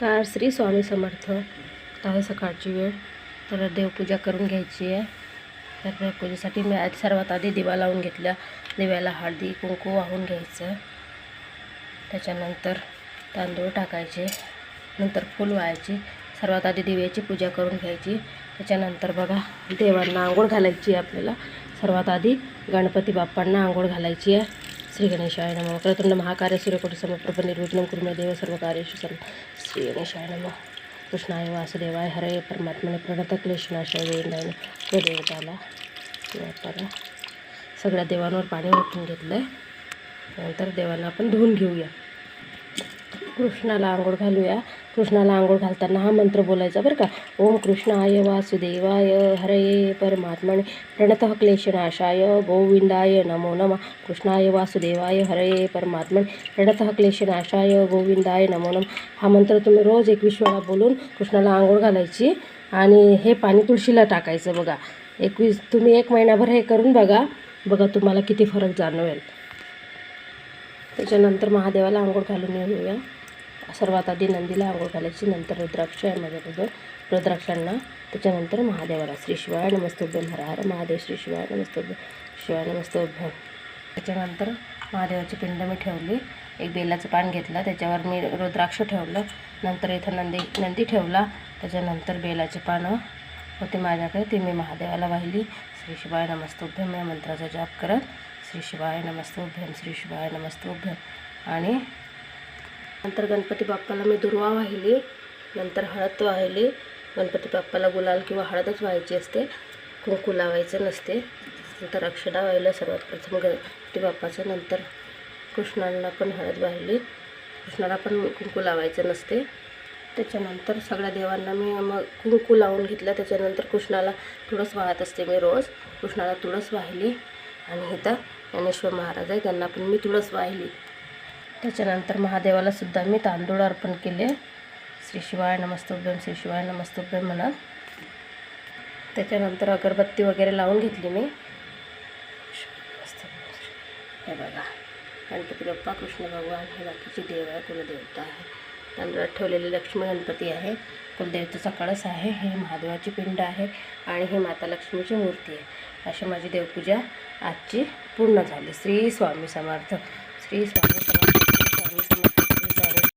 Car Shri Swami Samarth. आहे सकाळची वेळ. तर देवपूजा करून घ्यायची आहे. तर देवपूजेसाठी मी आज सर्वात आधी दिवा लावून घेतला दिव्याला हळदी कुंकू वाहून घ्यायचं. त्याच्यानंतर तांदूळ टाकायचे. नंतर फूल व्हायची. सर्वात आधी दिव्याची पूजा करून घ्यायची. त्याच्यानंतर बघा देवांना आंघोळ घालायची आहे आपल्याला. सर्वात आधी गणपती बाप्पांना आंघोळ घालायची आहे. श्री गणेशाय नमः। प्रतंड महाकार्य सूर्यकोटी समप्रभ निर्विघ्न कुर्मे देव सर्व कार्येषु सर्व श्री गणेशाय नमः। कृष्णाय वासुदेवाय हरे परमात्मने प्रणत क्लेशनाशाय वेंदायन व देवताला देवताला सगळ्या देवांवर पाणी ओतून घेतलं आहे नंतर देवांना आपण धुवून घेऊया. कृष्णाला आंघोळ घालूया. कृष्णाला आंघोळ घालताना हा मंत्र बोलायचा बरं का. ओम कृष्णाय वासुदेवाय हरये परमात्मने. प्रणतः क्लेशनाशाय गोविंदाय नमो नमः. कृष्णाय वासुदेवाय हरये परमात्मने. प्रणतः क्लेशनाशाय गोविंदाय नमो नमः. हा मंत्र तुम्ही रोज एकवीस वेळा बोलून कृष्णाला आंघोळ घालायची आणि हे पाणी तुळशीला टाकायचं बघा. एकवीस तुम्ही एक महिनाभर हे करून बघा. बघा तुम्हाला किती फरक जाणवेल. त्याच्यानंतर महादेवाला आंघोळ घालून येऊया. सर्वात आधी नंदीला आंघोळ घालायची नंतर रुद्राक्ष आहे माझ्याबरोबर. रुद्राक्षांना त्याच्यानंतर महादेवाला श्री शिवाय नमस्तोभ्यम हर हर महादेव श्री शिवाय नमस्तोभ्य शिवाय नमस्तोभ्यम त्याच्यानंतर महादेवाची पिंड मी ठेवली एक बेलाचं पान घेतलं त्याच्यावर मी रुद्राक्ष ठेवलं नंतर इथं नंदी नंदी ठेवला त्याच्यानंतर बेलाचे पानं होती माझ्याकडे ती मी महादेवाला वाहिली. श्री शिवाय नमस्तोभ्यम या मंत्राचा जाप करत श्री शिवाय नमस्तोभ्यम श्री शिवाय नमस्तोभ्यम आणि नंतर गणपती बाप्पाला मी दुर्वा वाहिली नंतर हळद वाहिली. गणपती बाप्पाला गुलाल किंवा हळदच व्हायची असते. कुंकू लावायचं नसते. नंतर अक्षदा वाहिलं सर्वात प्रथम गणपती बाप्पाचं. नंतर कृष्णाला पण हळद वाहिली. कृष्णाला पण कुंकू लावायचं नसते. त्याच्यानंतर सगळ्या देवांना मी मग कुंकू लावून घेतला. त्याच्यानंतर कृष्णाला तुळस वाहत असते मी रोज. कृष्णाला तुळस वाहिली. आणि इथं ज्ञानेश्वर महाराज आहे त्यांना पण मी तुळस वाहिली. त्याच्यानंतर महादेवाला सुद्धा मी तांदूळ अर्पण केले. श्री शिवाय नमस्तोभ्यम श्री शिवाय नमस्तोभ्यम म्हणत त्याच्यानंतर अगरबत्ती वगैरे लावून घेतली मी. हे बघा. गणपती बाप्पा कृष्ण भगवान हे बाकीचे देव आहे कुलदेवता आहे तांदळात ठेवलेले लक्ष्मी गणपती आहे. कुलदेवतेचा कळस आहे. हे महादेवाची पिंड आहे आणि ही माता लक्ष्मीची मूर्ती आहे. अशी माझी देवपूजा आजची पूर्ण झाली. श्री स्वामी समर्थ. Shri Swami Thank you.